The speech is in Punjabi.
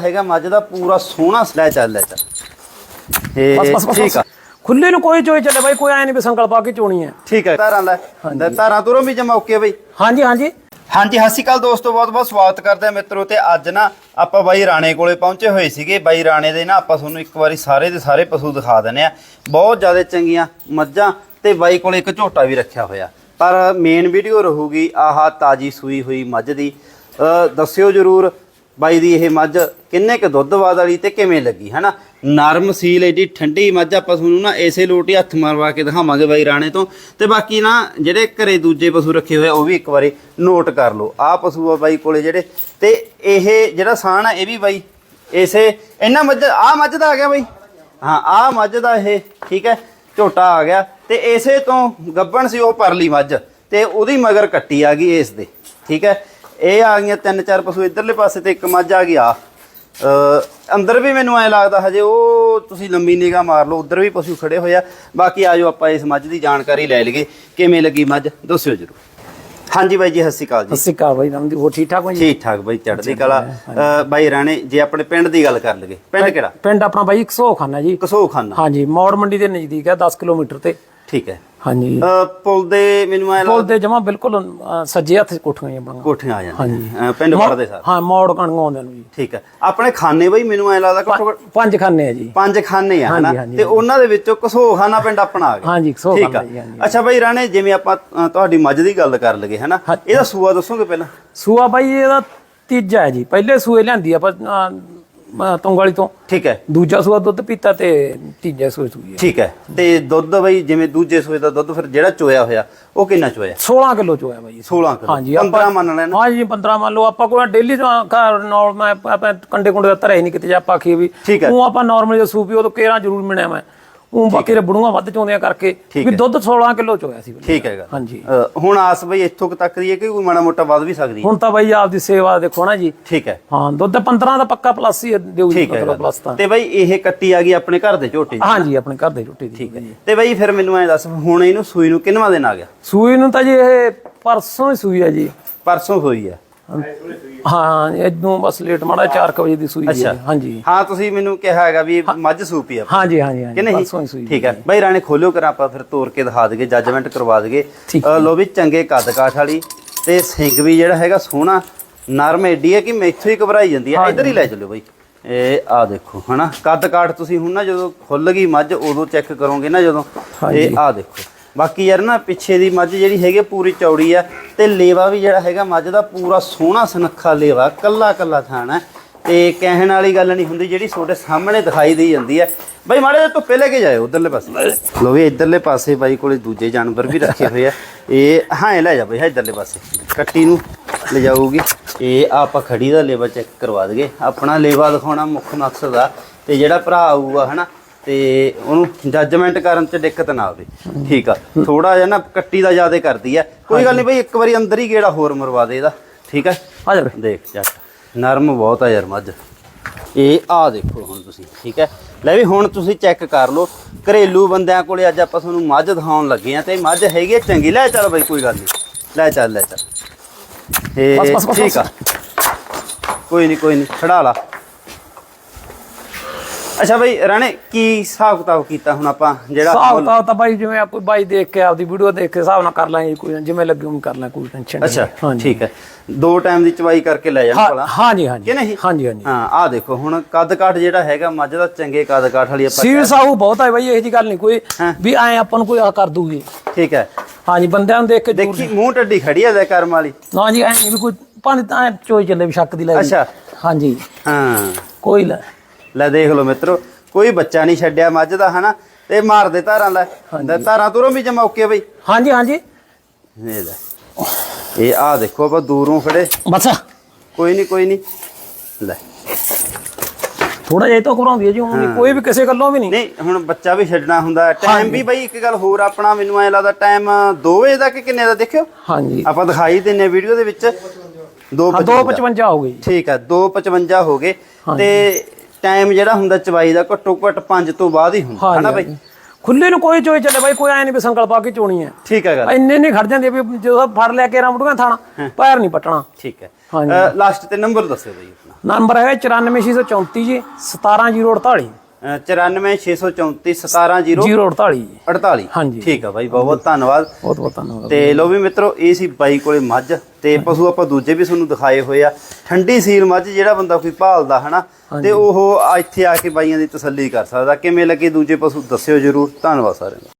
ਹੈਗਾ ਮੱਝ ਦਾ ਪੂਰਾ ਸੋਹਣਾ ਲੈ ਚੱਲ ਲੈ ਚੱਲ ਇਹ ਠੀਕ ਆ। ਖੁੱਲੇ ਨੂੰ ਕੋਈ ਚੋਈ ਚੱਲੇ ਬਾਈ ਕੋਈ ਐ ਨਹੀਂ ਵੀ ਸੰਕਲ ਪਾ ਕੇ ਚੋਣੀ ਹੈ। ਠੀਕ ਹੈ ਧਾਰਾਂ ਲੈ। ਧਾਰਾਂ ਤੁਰੋਂ ਵੀ ਜਮਾ ਓਕੇ ਬਈ। ਹਾਂਜੀ ਹਾਂਜੀ। ਹਾਂਜੀ ਸਤਿ ਸ਼੍ਰੀ ਅਕਾਲ ਦੋਸਤੋ ਬਹੁਤ ਬਹੁਤ ਸਵਾਗਤ ਕਰਦੇ ਆ ਮਿੱਤਰੋ ਤੇ ਅੱਜ ਨਾ ਆਪਾਂ ਬਾਈ ਰਾਣੇ ਕੋਲੇ ਪਹੁੰਚੇ ਹੋਏ ਸੀਗੇ। ਬਾਈ ਰਾਣੇ ਦੇ ਨਾ ਆਪਾਂ ਤੁਹਾਨੂੰ ਇੱਕ ਵਾਰੀ ਸਾਰੇ ਦੇ ਸਾਰੇ ਪਸ਼ੂ ਦਿਖਾ ਦਿੰਨੇ ਆ ਬਹੁਤ ਜ਼ਿਆਦਾ ਚੰਗੀਆਂ ਮੱਝਾਂ ਤੇ ਬਾਈ ਕੋਲੇ ਇੱਕ ਝੋਟਾ ਵੀ ਰੱਖਿਆ ਹੋਇਆ। ਪਰ ਮੇਨ ਵੀਡੀਓ ਰਹੂਗੀ ਆਹ ਤਾਜੀ ਸੂਈ ਹੋਈ ਮੱਝ ਦੀ। ਦੱਸਿਓ ਜਰੂਰ ਬਾਈ ਦੀ ਇਹ ਮੱਝ ਕਿੰਨੇ ਕ ਦੁੱਧ ਬਾਦ ਵਾਲੀ ਤੇ ਕਿਵੇਂ ਲੱਗੀ, ਹਨਾ? ਨਰਮ ਸੀਲ, ਏਡੀ ਠੰਡੀ ਮੱਝ ਆਪਾਂ ਤੁਹਾਨੂੰ ਨਾ ਇਸੇ ਲੋਟੀ ਹੱਥ ਮਾਰਵਾ ਕੇ ਦਿਖਾਵਾਂਗੇ ਬਾਈ ਰਾਣੇ ਤੋਂ। ਤੇ ਬਾਕੀ ਨਾ ਜਿਹੜੇ ਘਰੇ ਦੂਜੇ ਪਸ਼ੂ ਰੱਖੇ ਹੋਏ ਆ, ਉਹ ਵੀ ਇੱਕ ਵਾਰੀ ਨੋਟ ਕਰ ਲਓ। ਆਹ ਪਸ਼ੂ ਆ ਬਾਈ ਕੋਲੇ ਜਿਹੜੇ, ਤੇ ਇਹ ਜਿਹੜਾ ਸਾਣ ਆ, ਇਹ ਵੀ ਬਾਈ ਇਸੇ ਇਹਨਾਂ ਮੱਝ, ਆਹ ਮੱਝ ਦਾ ਆ ਗਿਆ ਬਾਈ? ਹਾਂ, ਆਹ ਮੱਝ ਦਾ ਇਹ, ਠੀਕ ਹੈ? ਝੋਟਾ ਆ ਗਿਆ। ਤੇ ਇਸੇ ਤੋਂ ਗੱਬਣ ਸੀ ਉਹ ਪਰਲੀ ਮੱਝ, ਤੇ ਉਹਦੀ ਮਗਰ ਕੱਟੀ ਆ ਗਈ ਇਸ ਦੇ, ਠੀਕ ਹੈ? ਇਹ ਆ ਗਈਆਂ ਤਿੰਨ ਚਾਰ ਪਸ਼ੂ ਇਧਰਲੇ ਪਾਸੇ ਤੇ ਇੱਕ ਮੱਝ ਆ ਗਈ ਆ। ਅੰਦਰ ਵੀ ਮੈਨੂੰ ਐ ਲੱਗਦਾ ਹਜੇ ਉਹ ਤੁਸੀਂ ਲੰਮੀ ਨਿਗਾਹ ਮਾਰ ਲਓ ਉਧਰ ਵੀ ਪਸ਼ੂ ਖੜੇ ਹੋਏ ਆ। ਬਾਕੀ ਆਜੋ ਆਪਾਂ ਇਸ ਮੱਝ ਦੀ ਜਾਣਕਾਰੀ ਲੈ ਲਈਏ ਕਿਵੇਂ ਲੱਗੀ ਮੱਝ ਦੱਸਿਓ ਜਰੂਰ। ਹਾਂਜੀ ਬਾਈ ਜੀ ਸਤਿ ਸ਼੍ਰੀ ਅਕਾਲ ਸਤਿ ਜੀ ਸ਼੍ਰੀ ਅਕਾਲ ਬਾਈ ਨਾਮ ਦੀ ਹੋਰ ਠੀਕ ਠਾਕ ਹੋ ਜੀ? ਠੀਕ ਠਾਕ ਬਾਈ ਚੜ੍ਹਦੀ ਕਲਾ। ਬਾਈ ਰਾਣੇ ਜੇ ਆਪਣੇ ਪਿੰਡ ਦੀ ਗੱਲ ਕਰ ਲਈਏ ਪਿੰਡ ਕਿਹੜਾ? ਪਿੰਡ ਆਪਣਾ ਬਾਈ 100 ਖਾਨਾ ਜੀ। ਕਸੋ ਖਾਨਾ ਹਾਂਜੀ ਮੌੜ ਮੰਡੀ ਦੇ ਨਜ਼ਦੀਕ ਹੈ 10 ਕਿਲੋਮੀਟਰ ਤੇ। ਠੀਕ ਹੈ। ਹਾਂਜੀ। ਅ, ਪੁਲ ਦੇ ਮੈਨੂੰ ਐ ਪੁਲ ਦੇ ਜਮਾ ਬਿਲਕੁਲ ਅ, ਸੱਜੇ ਹੱਥ ਕੋਠੀਆਂ ਹੀ ਬਣੀਆਂ। ਕੋਠੀਆਂ ਆ ਜਾਂਦੀਆਂ। ਅ, ਪਿੰਡ ਵੜਦੇ ਸਾਰ। ਹਾਂ ਮੌੜ ਕਣਗੋਂ ਆਉਂਦੇ ਨੂੰ ਜੀ। ਠੀਕ ਹੈ। ਆਪਣੇ ਖਾਨੇ ਬਈ ਮੈਨੂੰ ਐ ਲੱਗਦਾ ਘੱਟੋ ਘੱਟ ਪੰਜ ਖਾਨੇ ਆ ਜੀ। ਪੰਜ ਖਾਨੇ ਆ ਹਨਾ? ਹਾਂਜੀ, ਹਾਂਜੀ, ਤੇ ਉਹਨਾਂ ਦੇ ਵਿੱਚੋਂ ਕਸੋ ਖਾਨਾ ਪਿੰਡ ਆਪਣਾ ਆ ਗਿਆ। ਹਾਂਜੀ 100 ਠੀਕ ਆ। ਖਾਨਾ ਜੀ ਹਾਂਜੀ। ਅੱਛਾ ਬਈ ਰਾਣੇ ਜਿਵੇਂ ਆਪਾਂ ਅ, ਤੁਹਾਡੀ ਮੱਝ ਦੀ ਗੱਲ ਕਰ ਲਗੇ ਹਨਾ? ਹਾਂ। ਇਹਦਾ ਸੂਆ ਦੱਸੋਗੇ ਪਹਿਲਾਂ? ਸੂਆ ਬਾਈ ਇਹਦਾ ਤੀਜਾ ਹੈ ਜੀ। ਪਹਿਲੇ ਸੂਏ ਲਿਆਂਦੀ ਆਪਾਂ ਅ, ਅ, ਤੁੰਗਾਲੀ ਤੋਂ। ਠੀਕ ਹੈ। ਦੂਜਾ ਸੂਆ ਦੁੱਧ ਪੀਤਾ ਤੇ ਤੀਜਾ ਸੂਆ ਸੂਈ ਠੀਕ ਹੈ। ਤੇ ਦੁੱਧ ਬਈ ਜਿਵੇਂ ਦੂਜੇ ਸੂਏ ਦਾ ਦੁੱਧ ਫਿਰ ਜਿਹੜਾ ਚੋਇਆ ਹੋਇਆ ਉਹ ਕਿੰਨਾ ਚੋਇਆ? 16 ਕਿਲੋ ਚੋਇਆ ਬਾਈ। 16 ਕਿਲੋ। ਹਾਂਜੀ 15 ਮੰਨ ਲੈਣਾ। ਹਾਂਜੀ 15 ਮੰਨ ਲਓ। ਆਪਾਂ ਕੋਈ ਡੇਲੀ ਘਰ ਨਾਲ ਮੈਂ ਆਪਾਂ ਕੰਡੇ ਕੁੰਡੇ ਦਾ ਧਰਿਆ ਹੀ ਨਹੀਂ ਕਿਤੇ। ਜੇ ਆਪਾਂ ਆਖੀਏ ਵੀ। ਉਹ ਆਪਾਂ ਨਾਰਮਲੀ ਜੇ ਸੂਪੀ ਉਹ ਤੋਂ ਕੇਰਾ ਜ਼ਰੂਰ ਮਿਲਿਆ ਮੈਂ। ਉਹ ਬਾਕੀ ਦੇ ਬੜੂਆਂ ਵੱਧ ਚੋਂਦੇ ਆ ਕਰਕੇ ਵੀ। ਦੁੱਧ 16 ਕਿਲੋ ਚੋਇਆ ਸੀ। ਠੀਕ ਹੈਗਾ ਹਾਂਜੀ। ਹੁਣ ਆਸ ਬਈ ਇੱਥੋਂ ਤੱਕ ਦੀ ਹੈ ਕਿ ਕੋਈ ਮਾੜਾ ਮੋਟਾ ਵੱਧ ਵੀ ਸਕਦੀ ਹੈ? ਹੁਣ ਤਾਂ ਬਾਈ ਆਪਦੀ ਸੇਵਾ ਦੇਖੋ ਨਾ ਜੀ। ਠੀਕ ਹੈ। ਹਾਂ ਦੁੱਧ 15 ਦਾ ਪੱਕਾ ਪਲੱਸ ਹੀ ਦਿਓ ਜੀ ਪਲੱਸ ਤਾਂ। ਤੇ ਬਈ ਇਹ ਕੱਟੀ ਆ ਗਈ ਆਪਣੇ ਘਰ ਦੇ ਝੋਟੇ 'ਚ। ਹਾਂਜੀ ਆਪਣੇ ਘਰ ਦੇ ਦੀ। ਠੀਕ ਹੈ। ਤੇ ਬਈ ਫਿਰ ਮੈਨੂੰ ਐ ਦੱਸ ਹੁਣ ਇਹਨੂੰ ਸੂਈ ਨੂੰ ਕਿੰਨਵਾ ਦਿਨ ਆ ਗਿਆ? ਸੂਈ ਨੂੰ ਤਾਂ ਜੀ ਇਹ ਪਰਸੋਂ ਹੀ ਸੂਈ ਆ ਜੀ। ਪਰਸੋਂ ਹੋਈ ਆ ਹਾਂ ਇਦੋਂ ਬਸ ਲੇਟ ਮਾੜਾ 4 ਵਜੇ ਦੀ ਸੂਈ ਜੀ ਹਾਂਜੀ। ਹਾਂ ਤੁਸੀਂ ਮੈਨੂੰ ਕਿਹਾ ਹੈਗਾ ਵੀ ਮੱਝ ਸੂਪੀ ਆ। ਹਾਂਜੀ ਹਾਂਜੀ ਕਿ ਹਾਂਜੀ ਨਹੀਂ? ਪਰਸੋਂ ਹੀ ਸੂਈ ਠੀਕ ਹੈ। ਬਈ ਰਾਣੇ ਖੋਲਿਓ ਕਰ ਆਪਾਂ ਫਿਰ ਤੋੜ ਕੇ ਦਿਖਾ ਦਈਏ ਜੱਜਮੈਂਟ ਕਰਵਾ ਦਈਏ। ਲੋ ਵੀ ਚੰਗੇ ਕੱਦ ਕਾਠ ਵਾਲੀ ਤੇ ਸਿੰਗ ਵੀ ਜਿਹੜਾ ਹੈਗਾ ਸੋਹਣਾ ਨਰਮ ਏਡੀ ਹੈ ਕਿ ਮੈਥੋਂ ਹੀ ਘਬਰਾਈ ਜਾਂਦੀ ਹੈ। ਇੱਧਰ ਹੀ ਲੈ ਚੱਲਿਓ ਬਈ। ਇਹ ਆ ਦੇਖੋ ਹਨਾ? ਕੱਦ ਕਾਠ ਤੁਸੀਂ ਹੁਣ ਨਾ ਜਦੋਂ ਖੁੱਲ ਗਈ ਮੱਝ ਉਦੋਂ ਚੈੱਕ ਕਰੋਗੇ ਨਾ ਜਦੋਂ। ਇਹ ਆ ਦੇਖੋ। ਬਾਕੀ ਯਾਰ ਨਾ ਪਿੱਛੇ ਦੀ ਮੱਝ ਜਿਹੜੀ ਹੈਗੀ ਪੂਰੀ ਚੌੜੀ ਆ ਤੇ ਲੇਵਾ ਵੀ ਜਿਹੜਾ ਹੈਗਾ ਮੱਝ ਦਾ ਪੂਰਾ ਸੋਹਣਾ ਸੁਨੱਖਾ ਲੇਵਾ, ਕੱਲਾ ਕੱਲਾ ਥਾਣ ਹੈ ਤੇ ਕਹਿਣ ਵਾਲੀ ਗੱਲ ਨਹੀਂ ਹੁੰਦੀ ਜਿਹੜੀ ਤੁਹਾਡੇ ਸਾਹਮਣੇ ਦਿਖਾਈ ਦੇਈ ਜਾਂਦੀ ਹੈ ਬਾਈ ਮਾੜੇ ਜਿਹਾ ਧੁੱਪੇ ਲੈ ਕੇ ਜਾਇਓ ਉਧਰਲੇ ਪਾਸੇ। ਲੋ ਵੀ ਇਧਰਲੇ ਪਾਸੇ ਬਾਈ ਕੋਲੇ ਦੂਜੇ ਜਾਨਵਰ ਵੀ ਰੱਖੇ ਹੋਏ ਆ। ਇਹ ਹਾਂ ਲੈ ਜਾ ਬਈ, ਹਾਂ, ਇਧਰਲੇ ਪਾਸੇ। ਕੱਟੀ ਨੂੰ ਲਿਜਾਊਗੀ ਇਹ ਆਪਾਂ ਖੜੀ ਦਾ ਲੇਵਾ ਚੈੱਕ ਕਰਵਾ ਦਈਏ। ਆਪਣਾ ਲੇਵਾ ਦਿਖਾਉਣਾ ਮੁੱਖ ਮਕਸਦ ਆ। ਤੇ ਜਿਹੜਾ ਭਰਾ ਆਊਗਾ, ਹਨਾ ਤੇ ਉਹਨੂੰ ਜੱਜਮੈਂਟ ਕਰਨ ਚ ਦਿੱਕਤ ਨਾ ਆਵੇ। ਠੀਕ ਆ। ਥੋੜਾ ਜਿਹਾ ਨਾ ਕੱਟੀ ਦਾ ਜ਼ਿਆਦਾ ਕਰਦੀ ਆ। ਕੋਈ ਗੱਲ ਨਹੀਂ ਬਈ ਇੱਕ ਵਾਰੀ ਅੰਦਰ ਹੀ ਗੇੜਾ ਹੋਰ ਮਰਵਾ ਦੇ ਇਹਦਾ। ਠੀਕ ਹੈ ਆ? ਜਾ। ਦੇਖ ਜੱਟ ਨਰਮ ਬਹੁਤ ਆ ਯਾਰ ਮੱਝ। ਇਹ ਆ ਦੇਖੋ ਹੁਣ ਤੁਸੀਂ। ਠੀਕ ਹੈ ਲੈ ਵੀ ਹੁਣ ਤੁਸੀਂ ਚੈੱਕ ਕਰ ਲਓ। ਘਰੇਲੂ ਬੰਦਿਆਂ ਕੋਲੇ ਅੱਜ ਆਪਾਂ ਤੁਹਾਨੂੰ ਮੱਝ ਦਿਖਾਉਣ ਲੱਗੇ ਆ ਤੇ ਮੱਝ ਹੈਗੀ ਚੰਗੀ। ਲੈ ਚੱਲ ਬਈ ਕੋਈ ਗੱਲ ਨਹੀਂ। ਲੈ ਚੱਲ ਲੈ ਚੱਲ। ਇਹ ਠੀਕ ਆ। ਕੋਈ ਨਹੀਂ ਕੋਈ ਨਹੀਂ। ਖੜਾ ਲਾ। ਅੱਛਾ ਬਈ ਰਾਣੇ ਕੀ ਹਿਸਾਬ ਕਿਤਾਬ ਕੀਤਾ ਹੁਣ ਆਪਾਂ ਜਿਹੜਾ ਹਿਸਾਬ ਕਿਤਾਬ ਤਾਂ ਬਾਈ ਜਿਵੇਂ ਆ ਕੋਈ ਬਾਈ ਦੇਖ ਕੇ ਆਪਦੀ ਵੀਡੀਓ ਦੇਖ ਕੇ ਹਿਸਾਬ ਨਾਲ ਕਰ ਲਾਂਗੇ ਕੋਈ ਜਿਵੇਂ ਲੱਗੇ ਉਵੇਂ ਕਰ ਲਾਂ ਕੋਈ ਟੈਨਸ਼ਨ ਨਹੀਂ। ਅੱਛਾ ਹਾਂਜੀ। ਠੀਕ ਹੈ। ਦੋ ਟਾਈਮ ਦੀ ਚਵਾਈ ਕਰਕੇ ਲੈ ਜਾਣਾ ਭਲਾ। ਹਾਂ- ਹਾਂਜੀ ਹਾਂਜੀ। ਕਿ ਨਹੀਂ? ਹਾਂਜੀ ਹਾਂਜੀ। ਹਾਂ ਆ ਦੇਖੋ ਹੁਣ ਕੱਦ ਕਾਠ ਜਿਹੜਾ ਹੈਗਾ ਮੱਝ ਦਾ ਚੰਗੇ ਕੱਦ ਕਾਠ ਵਾਲੀ ਆਪਾਂ ਸੀਲ ਸਾਹੂ ਬਹੁਤ ਹੈ ਬਾਈ ਇਹੋ ਜੀ ਗੱਲ ਨਹੀਂ। ਕੋਈ। ਵੀ ਐ ਆਪਾਂ ਨੂੰ ਕੋਈ ਆ ਕਰ ਦੂਗੀ। ਠੀਕ ਹੈ। ਹਾਂਜੀ ਬੰਦਿਆਂ ਨੂੰ ਦੇਖ ਕੇ ਦੇਖੀ ਮੂੰਹ ਟੱਡੀ ਖੜੀ ਦੇ ਕਰਮ ਵਾਲੀ। ਨਾ ਜੀ ਐ ਨਹੀਂ ਵੀ ਕੋਈ ਪੰਜ ਤਾਂ ਐਂ ਚੋਈ ਚੱਲੇ ਵੀ ਸ਼ੱਕ ਦੀ ਲੈ ਅੱਛਾ। ਹਾਂਜੀ। ਹਾਂ। ਕੋਈ ਲੈ ਲੈ ਦੇਖ ਲਓ ਮਿੱਤਰੋ ਕੋਈ ਬੱਚਾ ਨਹੀਂ ਛੱਡਿਆ ਮੱਝ ਦਾ ਹਨਾ? ਤੇ ਮਾਰ ਦੇ ਧਾਰਾਂ ਤੇ ਧਾਰਾਂ ਤੁਰੋਂ ਵੀ ਜਮਾ ਓਕੇ ਬਈ? ਹਾਂਜੀ ਹਾਂਜੀ। ਇਹ ਲੈ। ਇਹ ਆ ਦੇਖੋ ਆਪਾਂ ਦੂਰੋਂ ਖੜੇ। ਬਸ। ਕੋਈ ਨਹੀਂ ਕੋਈ ਨਹੀਂ। ਲੈ। ਥੋੜਾ ਜਿਹਾ ਤੋਂ ਘਬਰਾਉਂਦੀ ਹੈ ਜੀ ਹੁਣ ਕੋਈ ਵੀ ਕਿਸੇ ਗੱਲੋਂ ਵੀ ਨਹੀਂ। ਨਹੀਂ ਹੁਣ ਬੱਚਾ ਵੀ ਛੱਡਣਾ ਹੁੰਦਾ। ਟਾਈਮ ਵੀ ਬਈ ਇੱਕ ਗੱਲ ਹੋਰ ਆਪਣਾ ਮੈਨੂੰ ਐ ਲੱਗਦਾ ਟਾਈਮ 2 ਵਜੇ ਦਾ ਕਿ ਕਿੰਨੇ ਦਾ ਦੇਖਿਓ? ਹਾਂਜੀ। ਆਪਾਂ ਦਿਖਾਈ ਦਿੰਨੇ ਵੀਡੀਓ ਦੇ ਵਿੱਚ। 2 ਹਾਂ 255 ਹੋ ਗਈ। ਠੀਕ ਹੈ 255 ਹੋ ਗਏ। ਤੇ ਟਾਈਮ ਜਿਹੜਾ ਹੁੰਦਾ ਚਵਾਈ ਦਾ ਘੱਟੋ ਘੱਟ 5 ਤੋਂ ਬਾਅਦ ਹੀ ਹੁੰਦਾ ਹਨਾ ਬਈ? ਖੁੱਲੇ ਨੂੰ ਕੋਈ ਚੋਈ ਚੱਲੇ ਬਾਈ ਕੋਈ ਐ ਨਹੀਂ ਵੀ ਸੰਕਲ ਪਾ ਕੇ ਚੋਣੀ ਹੈ। ਠੀਕ ਹੈ ਗੱਲ। ਇੰਨੇ ਨਹੀਂ ਖੜ ਜਾਂਦੇ ਵੀ ਜਦੋਂ ਫੜ ਲਿਆ ਕੇ ਰਾਮੜੂਆਂ ਥਾਣਾ ਪੈਰ ਨਹੀਂ ਪਟਣਾ। ਠੀਕ ਹੈ। ਹਾਂਜੀ। ਲਾਸਟ ਤੇ ਨੰਬਰ ਦੱਸਿਓ ਬਈ ਆਪਣਾ। ਨੰਬਰ ਹੈ 94634 ਜੀ 17048 ਅ, 94634 170 048 ਜੀ 48 ਹਾਂਜੀ। ਠੀਕ ਆ ਬਾਈ ਬਹੁਤ ਬਹੁਤ ਧੰਨਵਾਦ। ਬਹੁਤ ਬਹੁਤ ਧੰਨਵਾਦ। ਤੇ ਲੋ ਵੀ ਮਿੱਤਰੋ ਇਹ ਸੀ ਬਾਈ ਕੋਲੇ ਮੱਝ। ਤੇ ਪਸ਼ੂ ਆਪਾਂ ਦੂਜੇ ਵੀ ਤੁਹਾਨੂੰ ਦਿਖਾਏ ਹੋਏ ਆ। ਠੰਡੀ ਸੀਲ ਮੱਝ ਜਿਹੜਾ ਬੰਦਾ ਕੋਈ ਭਾਲਦਾ ਹਨਾ? ਤੇ ਉਹ ਇੱਥੇ ਆ ਕੇ ਬਾਈਆਂ ਦੀ ਤਸੱਲੀ ਕਰ ਸਕਦਾ। ਕਿਵੇਂ ਲੱਗੇ ਦੂਜੇ ਪਸ਼ੂ ਦੱਸਿਓ ਜਰੂਰ। ਧੰਨਵਾਦ ਸਾਰਿਆਂ ਦਾ।